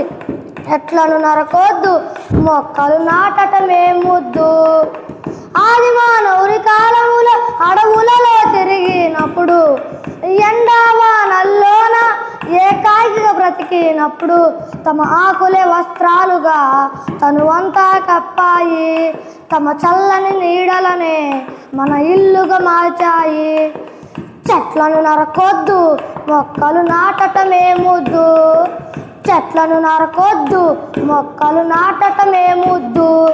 చెట్లను నరకొద్దు? మొక్కలు నాటటమే ముద్దు. ఆది మానవుని కాలముల అడవులలో తిరిగినప్పుడు ఎండావానల్లోన ఏకాకిగా బ్రతికినప్పుడు తమ ఆకులే వస్త్రాలుగా తనువంతా కప్పాయి. తమ చల్లని నీడలనే మన ఇల్లుగా మార్చాయి. చెట్లను నరకొద్దు మొక్కలు నాటటమే ముద్దు. చెట్లను నరకొద్దు మొక్కలు నాటటమేముద్దు.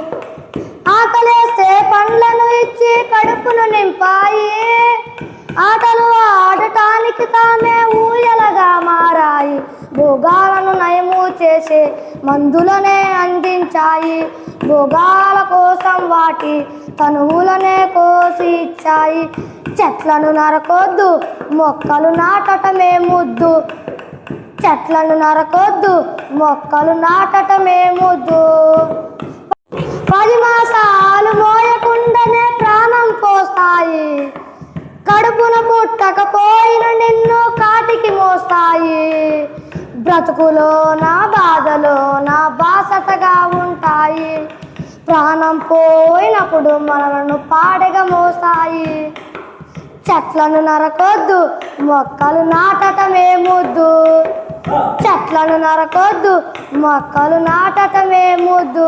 ఆకలేస్తే పండ్లను ఇచ్చి కడుపును నింపాయి. ఆటలు ఆడటానికి తామే ఊయలగా మారాయి. భోగాలను నయము చేసే మందులనే అందించాయి. భోగాల కోసం వాటి తనువులనే కోసి ఇచ్చాయి. చెట్లను నరకొద్దు మొక్కలు నాటటమే ముద్దు చెట్లను నరకొద్దు మొక్కలు నాటటమేమొద్దు. పది మాసాలు మోయకుండానే ప్రాణం పోస్తాయి. కడుపున పుట్టకపోయిన నిన్ను కాటికి మోస్తాయి. బ్రతుకులో నా బాధలో నా బాసటగా ఉంటాయి. ప్రాణం పోయినప్పుడు మనలను పాడగా మోస్తాయి. చెట్లను నరకొద్దు మొక్కలు నాటటమేమొద్దు. చెట్లను నరకొద్దు మొక్కలు నాటటమే ముద్దు.